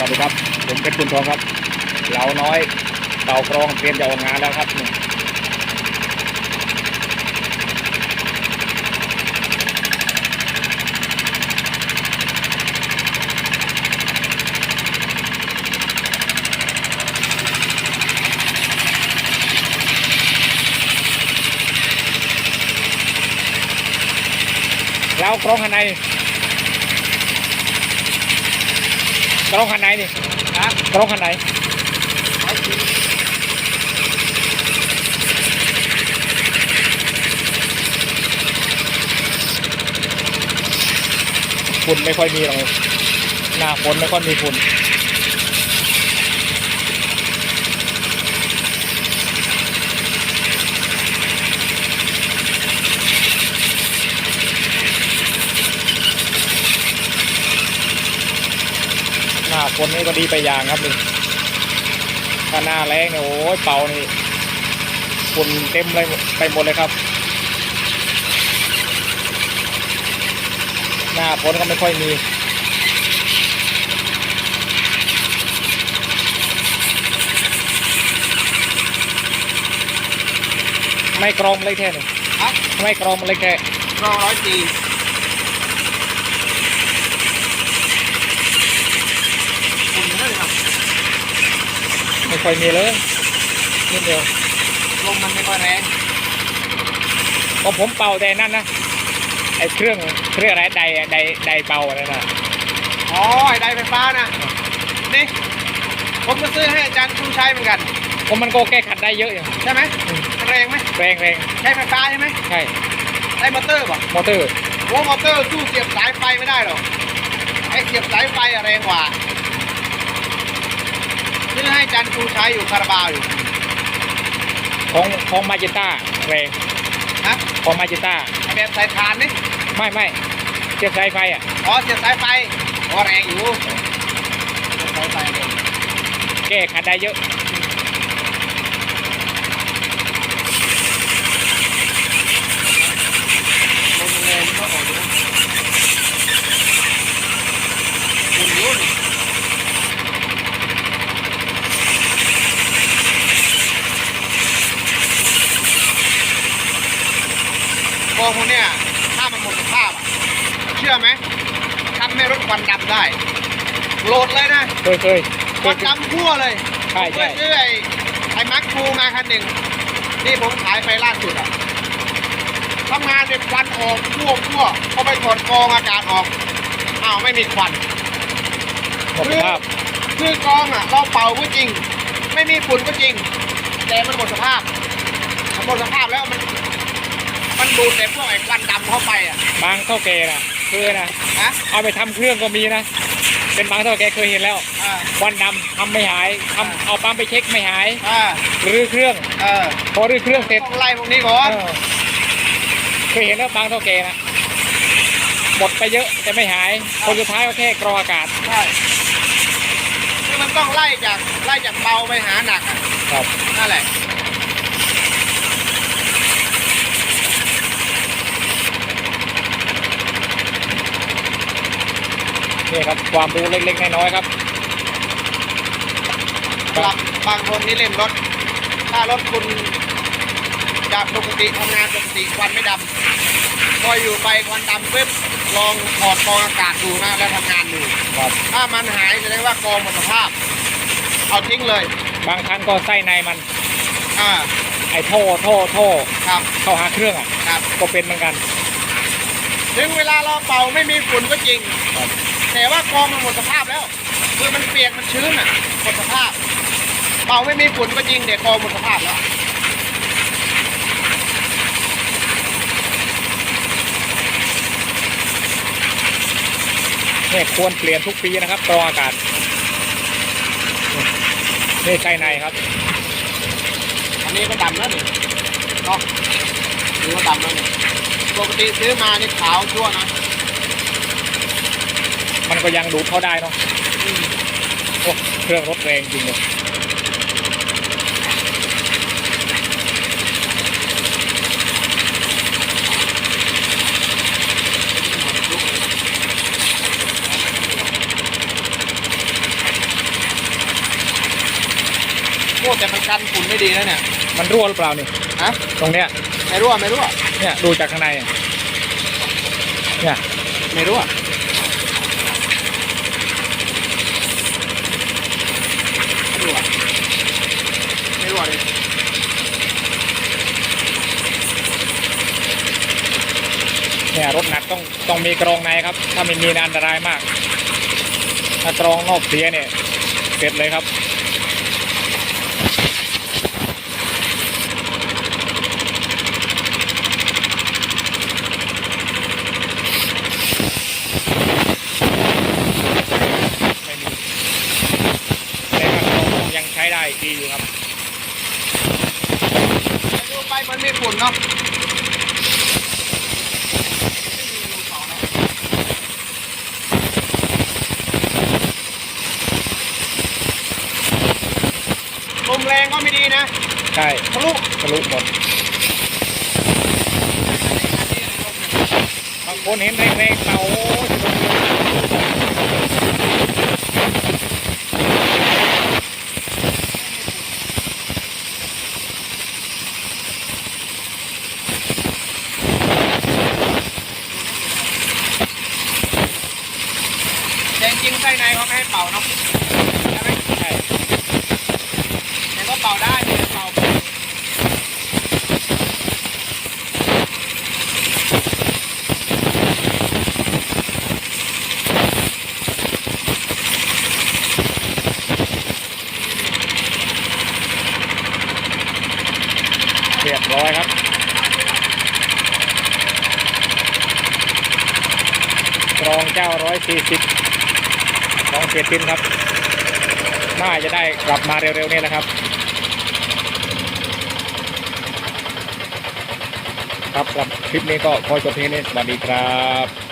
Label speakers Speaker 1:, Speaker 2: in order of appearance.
Speaker 1: สวัสดีครับ ผมเป็นคุณทองครับเหลาน้อยเต่ากรองเตรียมจะออกงานแล้วครับนี่แล้วกรองข้างใน กรองคันไหนนี่
Speaker 2: ครับ
Speaker 1: กรองคันไหนฝุ่นไม่ค่อยมีหรอกหน้าฝนไม่ค่อยมีฝุ่น ฝนนี่ก็ดีไปอย่างครับนี่ถ้าหน้าแรงเนี่ยโอ้ยเป่านี่ฝุ่นเต็มเลยไปหมดเลยครับ หน้าฝนก็ไม่ค่อยมีไม่กรองเลยแค่นี้
Speaker 2: ครับ
Speaker 1: ไม่กรองเลยแค่
Speaker 2: รอร้อยสี่คุณนั่นครับ
Speaker 1: ไม่ค่อยมีเลยนิดเดียว
Speaker 2: ลมมันไม่ค่อยแรง
Speaker 1: พอผมเป่าแต่นั่นนะไอ้เครื่องเครื่องอะไรไดไดไดเป่าอะไรนะ
Speaker 2: อ๋อไอ้ไดไฟฟ้านะนี่ผมก็ซื้อให้อาจารย์ชูชัยเหมือนกัน
Speaker 1: เพราะมันก็แก้ขัดได้เยอะอย่าง
Speaker 2: ใช่ไหม
Speaker 1: อืม
Speaker 2: แรงไหม
Speaker 1: แรงแรง
Speaker 2: ใช้ไฟฟ้าใช่ไหม
Speaker 1: ใช่
Speaker 2: ใช้มอเตอร์ป่ะ
Speaker 1: มอเตอร์
Speaker 2: โอ้มอเตอร์สู้เสียบสายไฟไม่ได้หรอกไอ้เสียบสายไฟอะแรงกว่าซื้ อให้อาจารย์ชูชัยอยู่คาราบาวอยู่
Speaker 1: ของของมาจิต้าแรง
Speaker 2: นะ
Speaker 1: ของมาจิต้า
Speaker 2: ไอ้แบบสายทานนี่
Speaker 1: ไม่ไม่เสียบสายไฟอะ
Speaker 2: อ๋อเสียบสายไฟอ๋อแรงอยู่เสียบสายไฟแรง
Speaker 1: แก้ขัดได้เยอะ
Speaker 2: ลมแรงก็ออกอยู่นะคุณรู้นี่กองพวกเนี้ยถ้ามันหมดสภาพอะเชื่อไหมทำให้ รถควันดำได้โหลดเลยนะ
Speaker 1: เคยเคยเค
Speaker 2: ควั
Speaker 1: ย
Speaker 2: นดำทั่วเลย
Speaker 1: ใช่
Speaker 2: ผม
Speaker 1: ใช่
Speaker 2: เคยซื้อไอ้ไอ้มักคูมาคันหนึ่งที่ผมขายไปล่าสุดอะทำงานเนี่ยควันออกทั่วทั่วพอไปถอดกรองอากาศออกอ้าวไม่มีควัน
Speaker 1: หมดสภาพ
Speaker 2: คือกรองอะเราเป่าก็จริง ไม่มีฝุ่นก็จริง แต่มันหมดสภาพมันหมดสภาพแล้ว มันมันดูดแต่พวกไอ้ควันดำเข้าไปอะ
Speaker 1: บางเท่าแกนะคือนะ
Speaker 2: นะ
Speaker 1: เอาไปทำเครื่องก็มีนะ เป็นบางเท่าแกเคยเห็นแล้ว
Speaker 2: อ่า
Speaker 1: ควันดำทำไม่หายทำเอาปั๊มไปเช็คไม่หาย
Speaker 2: อ่า
Speaker 1: รื้อเครื่อง
Speaker 2: เออ
Speaker 1: พอรื้อเครื่องเสร็จ
Speaker 2: ต้องไล่พวกนี้ก่อน
Speaker 1: เออเคยเห็นแล้วบางเท่าแกนะหมดไปเยอะแต่ไม่หายคนสุดท้ายก็แค่กรองอากาศ
Speaker 2: ใช่คือมันต้องไล่จากไล่จากเบาไปหาหนักอะ
Speaker 1: ครับ
Speaker 2: นั่นแหละ
Speaker 1: นี่ครับความรู้เล็กๆน้อยๆครับ
Speaker 2: สำหรับบางคนนี่เล่นรถ ถ้ารถคุณจากปกติทำงานปกติควันไม่ดำพออยู่ไปควันดำปุ๊บลองถอดกรองอากาศดูนะแล้วทำงานดู
Speaker 1: ครับ
Speaker 2: ถ้ามันหายแสดงว่ากรองหมดสภาพ เอาทิ้งเลย
Speaker 1: บางครั้งก็ไส้ในมัน
Speaker 2: อ่า
Speaker 1: ไอ้ท่อท่อท่อ
Speaker 2: ครับ
Speaker 1: เข้าหาเครื่องอะ
Speaker 2: ครับ
Speaker 1: ก็เป็นเหมือนกัน
Speaker 2: ถึงเวลาเราเป่าไม่มีฝุ่นก็จริง
Speaker 1: ครับ
Speaker 2: แต่ว่ากองมันหมดสภาพแล้ว คือมันเปียกมันชื้นอะหมดสภาพเป่าไม่มีฝุ่นก็จริงแต่กรองหมดสภาพแล้ว
Speaker 1: เนี่ยควรเปลี่ยนทุกปีนะครับกรองอากาศนี่ไส้ในครับ
Speaker 2: อันนี้ก็ดำแล้วนี่เนาะนี่ก็ดำแล้วนี่ปกติซื้อมานี่ขาวชั่วนะ
Speaker 1: มันก็ยังดูดเข้าได้เนาะ
Speaker 2: อืม
Speaker 1: โอ้เครื่องรถแรงจริงเลย
Speaker 2: อ้แต่มันกันฝุ่นไม่ดีนะเนี่ย
Speaker 1: มันรั่วหรือเปล่านี่
Speaker 2: ฮะ
Speaker 1: ตรงเนี้ย
Speaker 2: ไม่รั่วไม่รั่ว
Speaker 1: เนี่ยดูจากข้างในอะเนี่ย
Speaker 2: ไม่รั่วไม่ รั่วไม่รั่วเลย
Speaker 1: เนี่ยรถหนักต้องต้องมีกรองในครับ ถ้าไม่มีอันตรายมาก ถ้ากรองนอกเสียเนี่ยเสร็จเลยครับ ไม่มีแต่ว่ากรองยังใช้ได้ดีอยู่ครับ
Speaker 2: ดู ไปมันไม่ฝุ่นเนาะลมแรงก็ไม่ดีนะ
Speaker 1: ใช่
Speaker 2: ทะลุ
Speaker 1: ทะลุหมดบางคนเห็นแรงๆเต่าโอ้ย
Speaker 2: แต่จริงๆไส้ในเขาไม่ให้เป่าเนาะใช่ไหม
Speaker 1: ใช่
Speaker 2: แต่ก็เป่าได้ไม่เป่า
Speaker 1: เร้อยครับกรองเจ้าร้อยสี่สิบของเสียตินครับ น่าจะได้กลับมาเร็วๆนี่นะครับ ครับสำหรับคลิปนี้ก็ขอจบเพียงนี้สวัสดีครับ